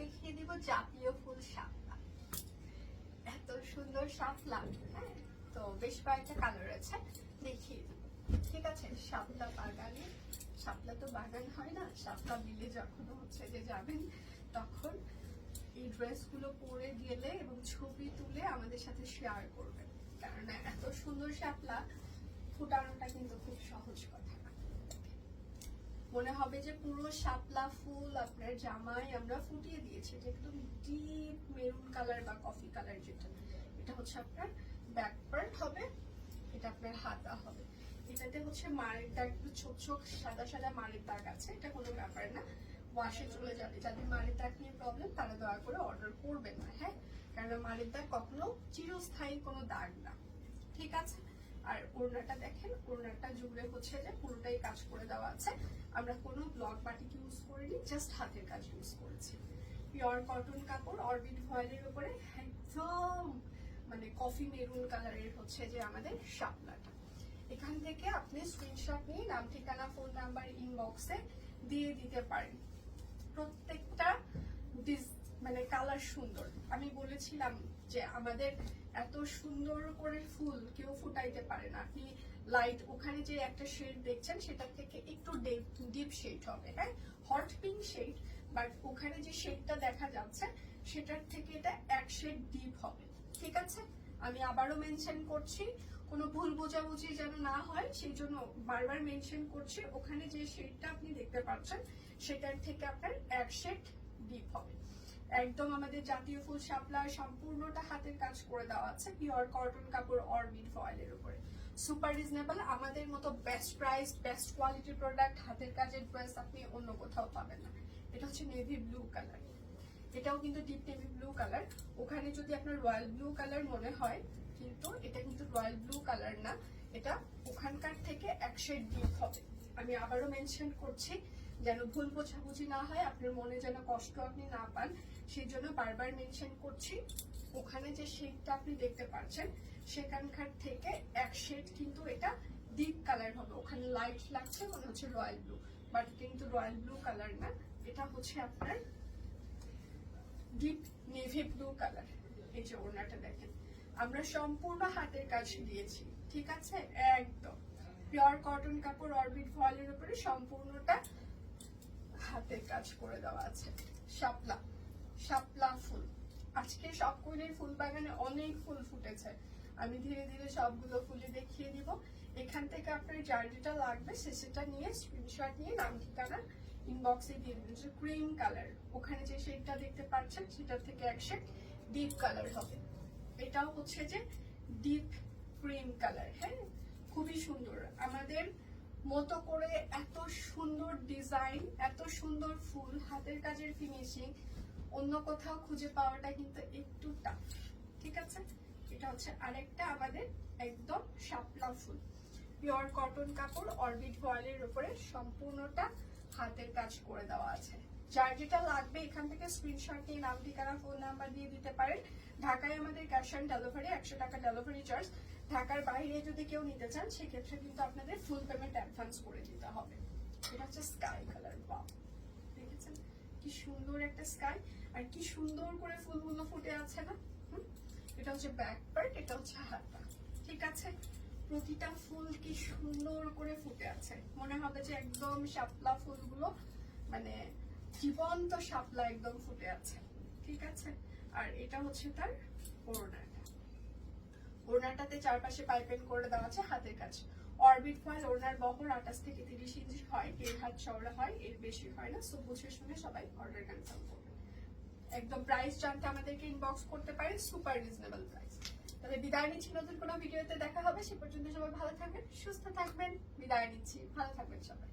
দেখিয়ে দিব জাতীয় ফুল শাপলা। এত সুন্দর শাপলা হ্যাঁ? তো বেশ কয়েকটা কালার আছে দেখিয়ে দিব। ঠিক আছে, শাপলা বাগানে, শাপলা তো বাগান হয় না, শাপলা বিলে যখন হচ্ছে যে যাবেন, তখন এই ড্রেসগুলো পরে গেলে এবং ছবি তুলে আমাদের সাথে শেয়ার করবেন। কারণ এত সুন্দর শাপলা, ফুটানোটা কিন্তু খুব সহজ মনে হবে যে পুরো শাপলা ফুল আপনার জামায় আমরা ফুটিয়ে দিয়েছি। এটা একদম ডিপ মেরুন কালার বা কফি কালার যেটা। এটা হচ্ছে আপনার ব্যাক পার্ট হবে, এটা আপনার হাতা হবে। এটাতে হচ্ছে মারের দাগ, একটু ছোট ছোট সাদা সাদা মারের দাগ আছে, এটা কোনো ব্যাপার না। ওয়াশে চলে যাবে। যাদের মারের দাগ নিয়ে প্রবলেম তারা দয়া করে অর্ডার করবেন না হ্যাঁ? কারণ মারের দাগ কখনো চিরস্থায়ী কোনো দাগ না। ঠিক আছে? আর ওড়নাটা দেখেন, ওড়নাটা জুড়ে হচ্ছে যে পুরোটাই কাজ করে দেওয়া আছে। আমরা কোনো ব্লক বাটিক ইউজ করিনি জাস্ট হাতের কাজ ইউজ করেছি। পিওর কটন কাপড় অরবিট ভয়েলের উপরে একদম মানে কফি মেরুন কালারের হচ্ছে যে আমাদের শাপলাটা। এখান থেকে আপনি স্ক্রিনশট নিয়ে নাম, ঠিকানা ফোন নাম্বার ইনবক্সে দিয়ে দিতে পারেন। প্রত্যেকটা মানে কালার সুন্দর। আমি বলেছিলাম যে আমাদের এত সুন্দর করে ফুল কেউ ফুটাইতে পারে না। আপনি লাইট ওখানে যে একটা শেড দেখছেন, সেটা থেকে একটু ডিপ শেড হবে হ্যাঁ? হট পিঙ্ক শেড বাট ওখানে যে শেডটা দেখা যাচ্ছে, সেটার থেকে এটা এক শেড ডিপ হবে, ঠিক আছে? আমি আবারও মেনশন করছি, কোনো ভুল বোঝাবুঝি যেন না হয়, সেই জন্য বারবার মেনশন করছি, ওখানে যে শেডটা আপনি দেখতে পাচ্ছেন, সেটার থেকে আপনার এক শেড ডিপ হবে। একদম আমাদের জাতীয় ফুল শাপলা সম্পূর্ণটা হাতের কাজ করে দেওয়া আছে পিওর কটন কাপড় অরবিট ফয়েলের উপরে। সুপার রিজনেবল আমাদের মতো বেস্ট প্রাইস বেস্ট কোয়ালিটির প্রোডাক্ট হাতের কাজের ড্রেস আপনি অন্য কোথাও পাবেন না। এটা হচ্ছে নেভি ব্লু কালার এটাও কিন্তু ডিপ নেভি ব্লু কালার ওখানে যদি আপনার রয়্যাল ব্লু কালার মনে হয়, কিন্তু এটা কিন্তু রয়্যাল ব্লু কালার না। এটা ওখানকার থেকে এক শেড ডিপ হবে। আমি আবারও মেনশন করছি যেন ভুল বোঝাবুঝি না হয়, আপনার মনে যেন কষ্ট আপনি না পান, সেই জন্য বারবার মেনশন করছি। ওখানে যে শেডটা আপনি দেখতে পাচ্ছেন, সেখানকার থেকে এক শেড কিন্তু এটা ডিপ কালার হবে। ওখানে লাইট লাগছে, মনে হচ্ছে রয়্যাল ব্লু বাট কিন্তু রয়্যাল ব্লু কালার না, এটা হচ্ছে আপনার ডিপ নেভি ব্লু কালার এই যে ওড়নাটা দেখেন। আমরা সম্পূর্ণ হাতের কাজ দিয়েছি, ঠিক আছে? একদম। পিওর কটন কাপড় অরবিট ফয়েলের উপরে সম্পূর্ণটা হাতের কাজ করে দেওয়া আছে। শাপলা শাপলা ফুল। আজকে সব কইলের ফুল বাগানে অনেক ফুল ফুটেছে। আমি ধীরে ধীরে সবগুলো ফুলে দেখিয়ে দিব। এখান থেকে আপনার যার যেটা লাগবে, সে সেটা নিয়ে স্ক্রিনশট নিয়ে নাম ঠিকানা ইনবক্সে দিয়ে দিন। ক্রিম কালার ওখানে যে শেডটা দেখতে পাচ্ছেন সেটা থেকে এক শেড ডিপ কালার হবে। এটাও হচ্ছে যে ডিপ ক্রিম কালার হ্যাঁ? খুবই সুন্দর। আমাদের মতো করে এত সুন্দর ডিজাইন এত সুন্দর ফুল, হাতের কাজের ফিনিশিং অন্য কোথাও খুঁজে পাওয়াটা কিন্তু একটু টাফ ঠিক আছে? এটা হচ্ছে আরেকটা আমাদের একদম শাপলা ফুল। পিওর কটন কাপড় অরবিট ভয়েলের উপরে সম্পূর্ণটা হাতের কাজ করে দেওয়া আছে। যার যেটা লাগবে এখান থেকে স্ক্রিনশট নিয়ে নাম, ঠিকানা ফোন নাম্বার দিয়ে দিতে পারেন। ঢাকায় আমাদের ক্যাশ অন ডেলিভারি একশো টাকা ডেলিভারি চার্জ ঢাকার বাইরে যদি কেউ নিতে চান, সেক্ষেত্রে কিন্তু আপনাদের ফুল পেমেন্ট অ্যাডভান্স করে দিতে হবে। এটা হচ্ছে স্কাই কালার বা দেখেছেন? কি সুন্দর একটা স্কাই আর কি সুন্দর করে ফুলগুলো ফুটে আছে না? এটা হচ্ছে ব্যাক পার্ট এটা হচ্ছে হাতটা ঠিক আছে? প্রতিটা ফুল কি সুন্দর করে ফুটে আছে। মনে হবে যে একদম শাপলা ফুলগুলো মানে জীবন্ত শাপলা একদম ফুটে আছে, ঠিক আছে? আর এটা হচ্ছে তার ওড়নাটা। ওড়নাটাতে চারপাশে পাইপেন করে দেওয়া আছে হাতের কাজ। অরবিট ফয়েল ওড়নার বহর আঠাশ থেকে তিরিশ ইঞ্চি হয়, এর হাত চওড়া হয়, এর বেশি হয় না। সো বুঝে শুনে সবাই অর্ডার কনফার্ম করবে। একদম প্রাইস জানতে আমাদেরকে ইনবক্স করতে পারেন সুপার রিজনেবল প্রাইস তাহলে বিদায় নিচ্ছি নতুন কোনো ভিডিওতে দেখা হবে, সে পর্যন্ত সবাই ভালো থাকবেন, সুস্থ থাকবেন, বিদায় নিচ্ছি। ভালো থাকবেন সবাই।